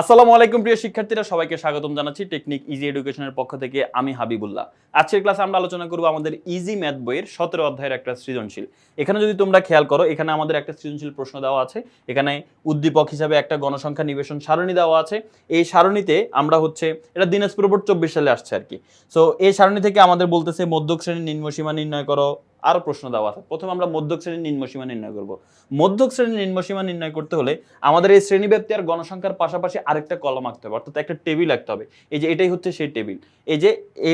আসসালামু আলাইকুম প্রিয় শিক্ষার্থীরা, সবাইকে স্বাগতম জানাচ্ছি টেকনিক ইজি এডুকেশনের পক্ষ থেকে আমি হাবিবুল্লাহ। আজকের ক্লাসে আমরা আলোচনা করব আমাদের ইজি ম্যাথ বইয়ের সতেরো অধ্যায়ের একটা সৃজনশীল। এখানে যদি তোমরা খেয়াল করো, এখানে আমাদের একটা সৃজনশীল প্রশ্ন দেওয়া আছে। এখানে উদ্দীপক হিসাবে একটা গণসংখ্যা নিবেশন সারণী দেওয়া আছে। এই সারণীতে আমরা হচ্ছে, এটা দিনাজপুর বোর্ড চব্বিশ সালে আসছে আর কি। সো এই সারণী থেকে আমাদের বলতেছে, মধ্যক শ্রেণির নিম্নসীমা নির্ণয় করো। আরও প্রশ্ন দেওয়া আছে। প্রথমে আমরা মধ্যক শ্রেণির নিম্নসীমা নির্ণয় করব। মধ্যক শ্রেণির নিম্নসীমা নির্ণয় করতে হলে আমাদের এই শ্রেণীব্যাপ্তি আর গণসংখ্যার পাশাপাশি আরেকটা কলম আঁকতে হবে। অর্থাৎ একটা টেবিল আঁকতে হবে। এই যে এটাই হচ্ছে সেই টেবিল। এই যে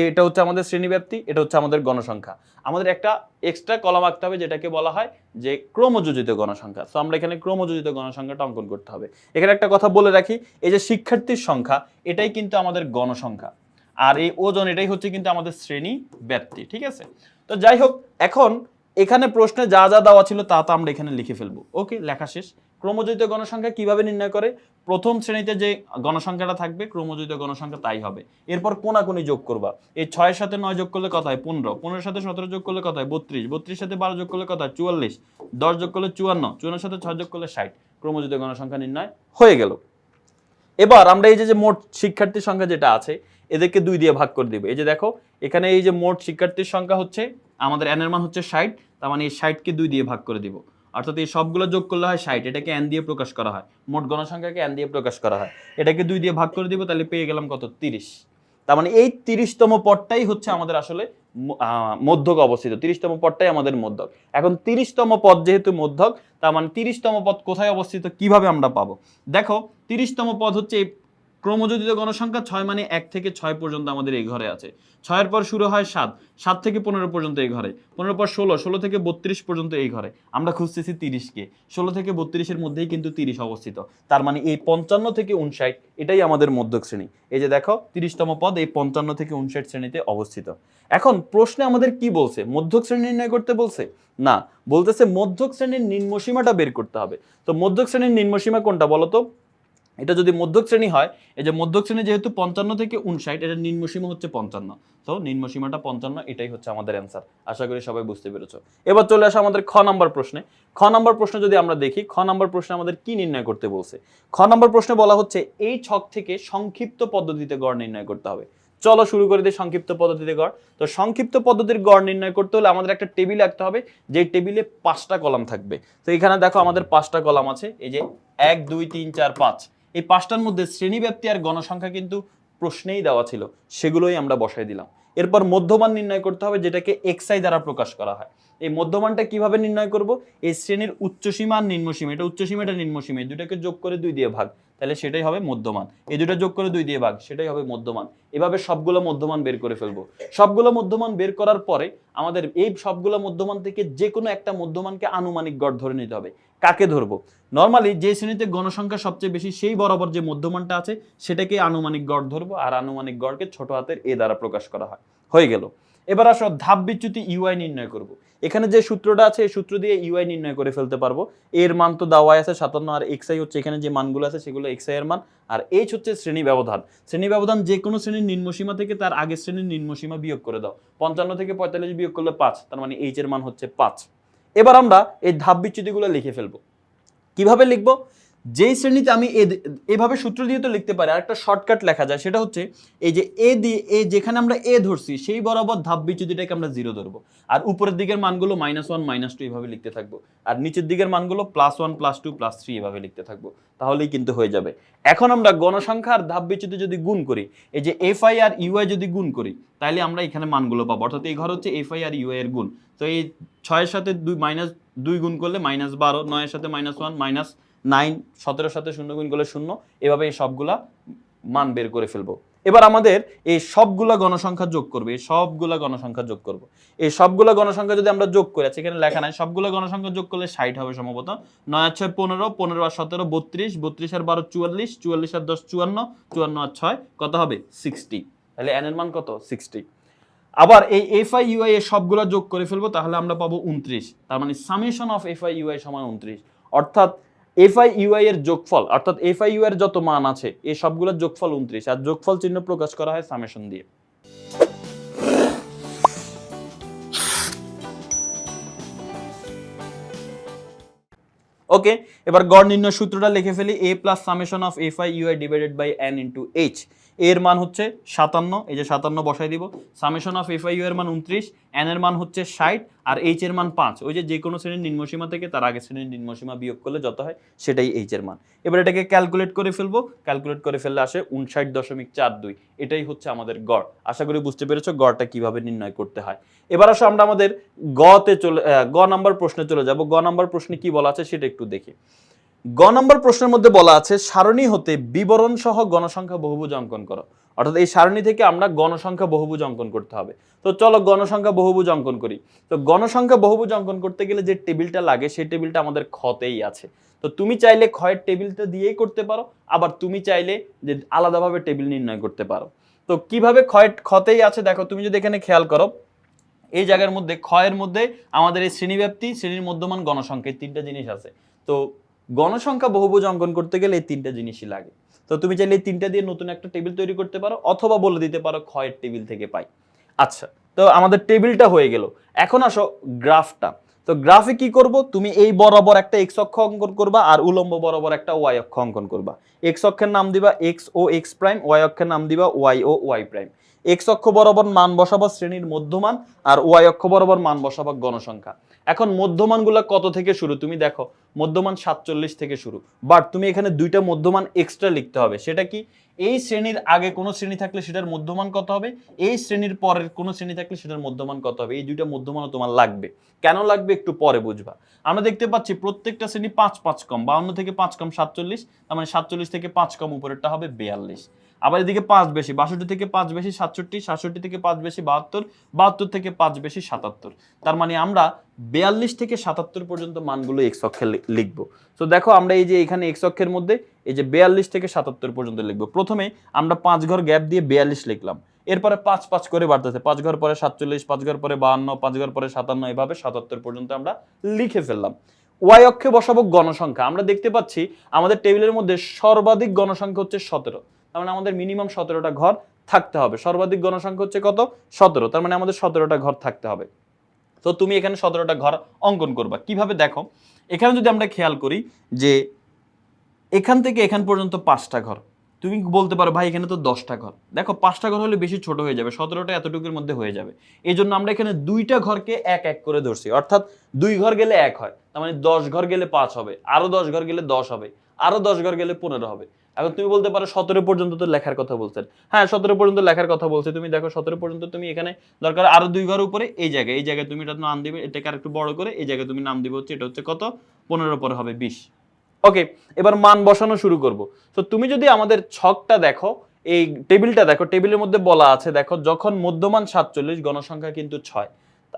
এটা হচ্ছে আমাদের শ্রেণীব্যাপ্তি, এটা হচ্ছে আমাদের গণসংখ্যা। আমাদের একটা এক্সট্রা কলম আঁকতে হবে, যেটাকে বলা হয় যে ক্রমযোজিত গণসংখ্যা। তো আমরা এখানে ক্রমযোজিত গণসংখ্যাটা অঙ্কন করতে হবে। এখানে একটা কথা বলে রাখি, এই যে শিক্ষার্থীর সংখ্যা, এটাই কিন্তু আমাদের গণসংখ্যা। আর এই ওজন, এটাই হচ্ছে কিন্তু আমাদের শ্রেণি ব্যাপ্তি ঠিক আছে? তো যাই হোক, এখন এখানে প্রশ্নে যা যা দেওয়া ছিল তা তা আমরা এখানে লিখে ফেলব। ওকে, লেখা শেষ। ক্রমযোজিত গণসংখ্যা কীভাবে নির্ণয় করে? প্রথম শ্রেণীতে যে গণসংখ্যাটা থাকবে ক্রমযোজিত গণসংখ্যা তাই হবে। এরপর কোনাকুনি যোগ করবা। এই ছয়ের সাথে নয় যোগ করলে কত হয়? পনেরো। পনেরোর সাথে সতেরো যোগ করলে কত হয়? বত্রিশ। বত্রিশ সাথে বারো যোগ করলে কত হয়? চুয়াল্লিশ। দশ যোগ করলে চুয়ান্ন। চুয়ান্নের সাথে ছয় যোগ করলে ষাট। ক্রমযোজিত গণসংখ্যা নির্ণয় হয়ে গেল। এবার আমরা এই যে মোট শিক্ষার্থীর সংখ্যা যেটা আছে, এদেরকে দুই দিয়ে ভাগ করে দিব। এই যে দেখো, এখানে এই যে মোট শিক্ষার্থীর সংখ্যা হচ্ছে, আমাদের এন এর মান হচ্ছে ষাট, তার মানে এই ষাটকে দুই দিয়ে ভাগ করে দিব। অর্থাৎ এই সবগুলো যোগ করলে হয় ষাট, এটাকে এন দিয়ে প্রকাশ করা হয়। মোট গণসংখ্যাকে এন দিয়ে প্রকাশ করা হয়। এটাকে দুই দিয়ে ভাগ করে দিব, তাহলে পেয়ে গেলাম কত? তিরিশ। তার মানে এই তিরিশতম পদটাই হচ্ছে আমাদের আসলে মধ্যক অবস্থিত। তিরিশতম পদটাই আমাদের মধ্যক। এখন তিরিশতম পদ যেহেতু মধ্যক, তার মানে তিরিশতম পদ কোথায় অবস্থিত? কীভাবে আমরা পাবো? দেখো, তিরিশতম পদ হচ্ছে ক্রমযোজিত গণসংখ্যা ছয় মানে এক থেকে ছয় পর্যন্ত আমাদের এই ঘরে আছে। ছয়ের পর শুরু হয় সাত সাত থেকে পনেরো পর্যন্ত এই ঘরে, পনেরো পর ষোলো ষোলো থেকে বত্রিশ পর্যন্ত এই ঘরে। আমরা খুঁজতেছি তিরিশকে, ষোলো থেকে বত্রিশের মধ্যেই কিন্তু তিরিশ অবস্থিত। তার মানে এই পঞ্চান্ন থেকে উনষাট, এটাই আমাদের মধ্যক শ্রেণি। এই যে দেখো, তিরিশতম পদ এই পঞ্চান্ন থেকে উনষাট শ্রেণীতে অবস্থিত। এখন প্রশ্নে আমাদের কি বলছে? মধ্যক শ্রেণি নির্ণয় করতে বলছে? না, বলতেছে মধ্যক শ্রেণির নিম্নসীমাটা বের করতে হবে। তো মধ্যক শ্রেণির নিম্নসীমা কোনটা বলো তো এটা যদি মধ্যক শ্রেণি হয়, এই যে মধ্যক শ্রেণি যেহেতু পঞ্চান্ন থেকে উনষাট এটা নিম্নসীমা হচ্ছে পঞ্চান্ন। তো নিম্নসীমাটা পঞ্চান্ন, এটাই হচ্ছে আমাদের অ্যান্সার আশা করি সবাই বুঝতে পেরেছ। এবার চলে আসা আমাদের খ নম্বর প্রশ্নে। খ নম্বর প্রশ্ন যদি আমরা দেখি, খ নম্বর প্রশ্নে আমাদের কি নির্ণয় করতে বলছে? খ নম্বর প্রশ্নে বলা হচ্ছে, এই ছক থেকে সংক্ষিপ্ত পদ্ধতিতে গড় নির্ণয় করতে হবে। চলো শুরু করে দিই সংক্ষিপ্ত পদ্ধতিতে গড়। তো সংক্ষিপ্ত পদ্ধতির গড় নির্ণয় করতে হলে আমাদের একটা টেবিল রাখতে হবে, যে টেবিলে পাঁচটা কলাম থাকবে। তো এখানে দেখো আমাদের পাঁচটা কলাম আছে, এই যে এক, দুই, তিন, চার, পাঁচ। এই পাঁচটার মধ্যে শ্রেণীব্যাপ্তি আর গণসংখ্যা কিন্তু প্রশ্নেই দেওয়া ছিল, সেগুলোই আমরা বসাই দিলাম। এরপর মধ্যমান নির্ণয় করতে হবে, যেটাকে এক্সআই দ্বারা প্রকাশ করা হয়। এই মধ্যমানটা কীভাবে নির্ণয় করব? এই শ্রেণির উচ্চসীমা আর নিম্নসীমা। এটা উচ্চসীমা, এটা নিম্নসীমা। দুটাকে যোগ করে দুই দিয়ে ভাগ। তাহলে সেটাই হবে মধ্যমান। এই দুটো যোগ করে দুই দিয়ে ভাগ, সেটাই হবে মধ্যমান। এভাবে সবগুলো মধ্যমান বের করে ফেলব। সবগুলো মধ্যমান বের করার পরে আমাদের এই সবগুলো মধ্যমান থেকে যে কোনো একটা মধ্যমানকে আনুমানিক গড় ধরে নিতে হবে। কাকে ধরবো? নর্মালি যে শ্রেণীতে গণসংখ্যা সবচেয়ে বেশি, সেই বরাবর যে মধ্যমানটা আছে, সেটাকে আনুমানিক গড় ধরবো। আর আনুমানিক গড়কে ছোট হাতের এ দ্বারা প্রকাশ করা হয়। হয়ে গেল। এবার আসো ধাপ বিচ্যুতি ইউআই নির্ণয় করব। এখানে যে সূত্রটা আছে, এই সূত্র দিয়ে ইউআই নির্ণয় করে ফেলতে পারব। এর মান তো দেওয়াই আছে সাতান্ন আর এক্সআই হচ্ছে এখানে যে মানগুলো আছে সেগুলো এক্সআই এর মান। আর এইচ হচ্ছে শ্রেণি ব্যবধান। শ্রেণি ব্যবধান যে কোনো শ্রেণির নিম্নসীমা থেকে তার আগের শ্রেণির নিম্নসীমা বিয়োগ করে দাও। পঞ্চান্ন থেকে পঁয়তাল্লিশ বিয়োগ করলে পাঁচ, তার মানে এইচ এর মান হচ্ছে পাঁচ। এবার আমরা এই ধাপ বিচ্যুতিগুলো লিখে ফেলব। কীভাবে লিখব? যেই শ্রেণীতে আমি এ এভাবে সূত্র দিয়ে তো লিখতে পারি আর একটা শর্টকাট লেখা যায়, সেটা হচ্ছে এই যে এ দিয়ে, এ যেখানে আমরা এ ধরছি, সেই বরাবর ধাপ বিচ্যুতিটাকে আমরা জিরো ধরবো। আর উপরের দিকের মানগুলো মাইনাস ওয়ান মাইনাস টু এভাবে লিখতে থাকব। আর নিচের দিকের মানগুলো plus one plus two plus three এভাবে লিখতে থাকব। তাহলেই কিন্তু হয়ে যাবে। এখন আমরা গণসংখ্যা আর ধাপ বিচ্যুতি যদি গুণ করি, এই যে এফ আই আর ইউআই যদি গুণ করি তাহলে আমরা এখানে মানগুলো পাবো। অর্থাৎ এই ঘর হচ্ছে এফ আই আর ইউআই এর গুণ। তো এই ছয়ের সাথে দুই মাইনাস দুই গুণ করলে মাইনাস বারো, নয়ের সাথে মাইনাস ওয়ান মাইনাস নাইন সতেরোর সাথে শূন্য গুণ করলে শূন্য। এভাবে এই সবগুলা মান বের করে ফেলব। এবার আমাদের এই সবগুলা গণসংখ্যা যোগ করবে এই সবগুলা গণসংখ্যা যোগ করব। এই সবগুলা গণসংখ্যা যদি আমরা যোগ করি আচ্ছা, এখানে লেখা নাই সবগুলা গণসংখ্যা যোগ করলে ষাট হবে সম্ভবত। নয় আর ছয় পনেরো পনেরো আর সতেরো বত্রিশ বত্রিশ আর বারো চুয়াল্লিশ চুয়াল্লিশ আর দশ চুয়ান্ন চুয়ান্ন আর ছয় কত হবে? সিক্সটি তাহলে এন এর মান কত? সিক্সটি আবার এই এফ আই ইউআই এর সবগুলা যোগ করে ফেলব তাহলে আমরা পাবো উনত্রিশ তার মানে summation of F I UI সমান উনত্রিশ অর্থাৎ এফ আই ইউআই এর যোগফল, অর্থাৎ এফ আই ইউ এর যত মান আছে, এই সবগুলোর যোগফল উনত্রিশ। আর যোগফল চিহ্ন প্রকাশ করা হয় সামেশন দিয়ে। ওকে এবার গড় নির্ণয় সূত্রটা লিখে ফেলি A plus summation of F I UI divided by N into H এর মান হচ্ছে সাতান্ন, এই যে সাতান্ন বসাই দিব। Summation of F I U এর মান উনত্রিশ এন এর মান হচ্ছে ষাট, আর এইচ এর মান পাঁচ। ওই যে যে কোনো শ্রেণির নিম্নসীমা থেকে তার আগের শ্রেণির নিম্নসীমা বিয়োগ করলে যত হয় সেটাই এইচ এর মান। এবার এটাকে ক্যালকুলেট করে ফেলব। ক্যালকুলেট করে ফেললে আসে উনষাট দশমিক চার দুই। এটাই হচ্ছে আমাদের গড়। আশা করি বুঝতে পেরেছ গড়টা কীভাবে নির্ণয় করতে হয়। এবার আসো আমরা আমাদের গতে চলে গ নাম্বার প্রশ্নে চলে যাব। গ নাম্বার প্রশ্নে কি বলা আছে সেটা একটু দেখি। গ নম্বর প্রশ্নের মধ্যে বলা আছে, সারণী হতে বিবরণ সহ গণসংখ্যা বহুভুজ অঙ্কন করো। অর্থাৎ এই সারণী থেকে আমরা গণসংখ্যা বহুভুজ অঙ্কন করতে হবে। তো চলো গণসংখ্যা বহুভুজ অঙ্কন করি। তো গণসংখ্যা বহুভুজ অঙ্কন করতে গেলে যে টেবিলটা লাগে, সেই টেবিলটা আমাদের খতেই আছে। তো তুমি চাইলে ক্ষয়ের টেবিলটা দিয়েই করতে পারো, আবার তুমি চাইলে যে আলাদাভাবে টেবিল নির্ণয় করতে পারো। তো কীভাবে ক্ষয় ক্ষতেই আছে দেখো, তুমি যদি এখানে খেয়াল করো, এই জায়গার মধ্যে, ক্ষয়ের মধ্যে আমাদের এই শ্রেণীব্যাপ্তি, শ্রেণির মধ্যমান গণসংখ্যা তিনটা জিনিস আছে। তো গণসংখ্যা বহুভুজ অঙ্কন করতে গেলে এই তিনটা জিনিসই লাগে। তো তুমি চাইলে এই তিনটা দিয়ে নতুন একটা টেবিল তৈরি করতে পারো, অথবা বলে দিতে পারো ক্ষয়ের টেবিল থেকে পাই। আচ্ছা তো আমাদের টেবিলটা হয়ে গেল। এখন আসো গ্রাফটা। তো গ্রাফে কি করব? তুমি এই বরাবর একটা এক্স অক্ষ অঙ্কন করবা আর উলম্ব বরাবর একটা ওয়াই অক্ষ অঙ্কন করবা। এক্স অক্ষের নাম দিবা এক্স ও এক্স প্রাইম ওয়াই অক্ষের নাম দিবা ওয়াই ও ওয়াই প্রাইম এক্স অক্ষ বরাবর মান বসাবা শ্রেণির মধ্যমান আর ওয়াই অক্ষ বরাবর মান বসাবা গণসংখ্যা। এখন মধ্যমানগুলো কত থেকে শুরু? তুমি দেখো মধ্যমান সাতচল্লিশ থেকে শুরু। বাট তুমি এখানে দুইটা মধ্যমান এক্সট্রা লিখতে হবে। সেটা কি? এই শ্রেণির আগে কোনো শ্রেণি থাকলে সেটার মধ্যমান কত হবে? এই শ্রেণির পরের কোনো শ্রেণি থাকলে সেটার মধ্যমান কত হবে? এই দুইটা মধ্যমানও তোমার লাগবে। কেন লাগবে একটু পরে বুঝবা। আমরা দেখতে পাচ্ছি প্রত্যেকটা শ্রেণি পাঁচ পাঁচ কম, বাউন্ন থেকে পাঁচ কম সাতচল্লিশ, তার মানে সাতচল্লিশ থেকে পাঁচ কম উপরেরটা হবে বিয়াল্লিশ। আবার এদিকে পাঁচ বেশি, বাষট্টি থেকে পাঁচ বেশি সাতষট্টি সাতষট্টি থেকে পাঁচ বেশি বাহাত্তর বাহাত্তর থেকে পাঁচ বেশি সাতাত্তর। তার মানে আমরা বিয়াল্লিশ থেকে সাতাত্তর পর্যন্ত মানগুলো এক্স অক্ষে লিখব। তো দেখো আমরা এই যে এখানে এক্স অক্ষের মধ্যে এই যে বিয়াল্লিশ থেকে সাতাত্তর পর্যন্ত লিখব। প্রথমে আমরা পাঁচ ঘর গ্যাপ দিয়ে বিয়াল্লিশ লিখলাম। এরপরে পাঁচ পাঁচ করে বাড়তেছে। পাঁচ ঘর পরে সাতচল্লিশ, পাঁচ ঘর পরে বাহান্ন, পাঁচ ঘর পরে সাতান্ন, এভাবে সাতাত্তর পর্যন্ত আমরা লিখে ফেললাম। ওয়াই অক্ষে বসাবো গণসংখ্যা। আমরা দেখতে পাচ্ছি আমাদের টেবিলের মধ্যে সর্বাধিক গণসংখ্যা হচ্ছে সতেরো। তার মানে আমাদের মিনিমাম সতেরোটা ঘর থাকতে হবে। সর্বাধিক গণসংখ্যা হচ্ছে কত? সতেরো। তার মানে আমাদের সতেরোটা ঘর থাকতে হবে। তো তুমি এখানে সতেরোটা ঘর অঙ্কন করবা। কীভাবে দেখো? এখানে যদি আমরা খেয়াল করি যে এখান থেকে এখান পর্যন্ত পাঁচটা ঘর। তুমি বলতে পারো, ভাই, এখানে তো দশটা ঘর। দেখো, পাঁচটা ঘর হলে বেশি ছোট হয়ে যাবে। সতেরোটা এতটুকুর মধ্যে হয়ে যাবে। এই জন্য আমরা এখানে দুইটা ঘরকে এক এক করে ধরছি। অর্থাৎ দুই ঘর গেলে এক হয়। তার মানে দশ ঘর গেলে পাঁচ হবে। আরও দশ ঘর গেলে দশ হবে। আরও দশ ঘর গেলে পনেরো হবে। এখন তুমি বলতে পারো সতেরো পর্যন্ত তো লেখার কথা বলছেন। হ্যাঁ সতেরো পর্যন্ত লেখার কথা বলছে। তুমি দেখো সতেরো পর্যন্ত তুমি এখানে দরকার আরও দুই ঘর উপরে, এই জায়গায় এই জায়গায় তুমি এটা নাম দিবে, এটাকে আর একটু বড় করে, এই জায়গায় তুমি নাম দিবে হচ্ছে এটা হচ্ছে কত? পনেরো পরে হবে বিশ। ওকে, এবার মান বসানো শুরু করব। তো তুমি যদি আমাদের ছকটা দেখো, এই টেবিলটা দেখো, টেবিলের মধ্যে বলা আছে, দেখো যখন মধ্যমান সাতচল্লিশ, গণসংখ্যা কিন্তু ছয়।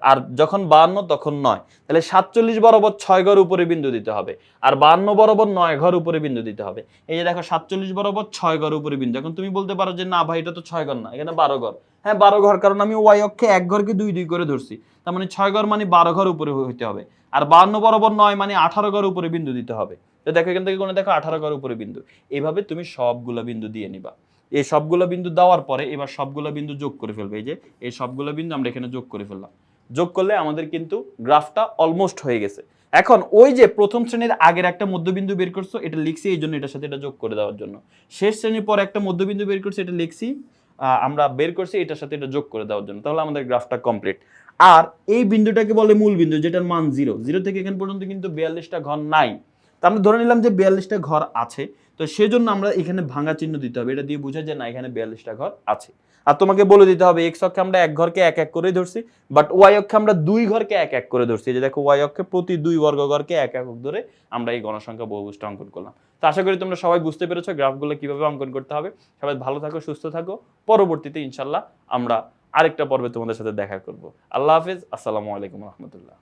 আর যখন বাহান্ন, তখন নয়। তাহলে সাতচল্লিশ বরাবর ছয় ঘর উপরে বিন্দু দিতে হবে। আর বাহান্ন বরাবর নয় ঘর উপরে বিন্দু দিতে হবে। এই যে দেখো, সাতচল্লিশ বরাবর ছয় ঘর উপরে বিন্দু। এখন তুমি বলতে পারো যে, না ভাই, এটা তো ছয় ঘর না, এখানে বারো ঘর। হ্যাঁ বারো ঘর, কারণ আমি ওয়াই অক্ষে এক ঘরকে দুই দুই করে ধরছি। তার মানে ছয় ঘর মানে বারো ঘর উপরে হইতে হবে। আর বাহান্ন বরাবর নয় মানে আঠারো ঘর উপরে বিন্দু দিতে হবে। তো দেখো, এখান থেকে কোনো দেখো, আঠারো ঘর উপরে বিন্দু। এইভাবে তুমি সবগুলো বিন্দু দিয়ে নিবা। এই সবগুলো বিন্দু দেওয়ার পরে এবার সবগুলো বিন্দু যোগ করে ফেলবে। এই যে, এই সবগুলো বিন্দু আমরা এখানে যোগ করে ফেললাম। যোগ করলে আমাদের কিন্তু গ্রাফটা অলমোস্ট হয়ে গেছে। এখন ওই যে প্রথম শ্রেণির আগের একটা মধ্যবিন্দু বের করছ, এটা লিখছি এই জন্য এটার সাথে এটা যোগ করে দেওয়ার জন্য। শেষ শ্রেণির পর একটা মধ্যবিন্দু বের করছি, এটা লিখছি আমরা বের করছি, এটার সাথে এটা যোগ করে দেওয়ার জন্য। তাহলে আমাদের গ্রাফটা কমপ্লিট আর এই বিন্দুটাকে বলে মূল বিন্দু, যেটার মান জিরো জিরো থেকে এখান পর্যন্ত কিন্তু বিয়াল্লিশটা ঘর নাই। তা আমরা ধরে নিলাম যে বিয়াল্লিশটা ঘর আছে। তো সেজন্য আমরা এখানে ভাঙা চিহ্ন দিতে হবে। এটা দিয়ে বোঝা যায় না, এখানে বিয়াল্লিশটা ঘর আছে। আর তোমাকে বলে দিতে হবে এক্স অক্ষে আমরা এক ঘরকে এক এক করে ধরছি বাট ওয়াই অক্ষে আমরা দুই ঘরকে এক এক করে ধরছি। যে দেখো ওয়াই অক্ষে প্রতি দুই বর্গ ঘরকে এক এক ধরে আমরা এই গণসংখ্যা বহুভুজটা অঙ্কন করলাম। তো আশা করি তোমরা সবাই বুঝতে পেরেছ গ্রাফগুলো কীভাবে অঙ্কন করতে হবে। সবাই ভালো থাকো, সুস্থ থাকো। পরবর্তীতে ইনশাল্লাহ আমরা আরেকটা পর্বে তোমাদের সাথে দেখা করব। আল্লাহ হাফিজ, আসসালামু আলাইকুম রহমতুল্লাহ।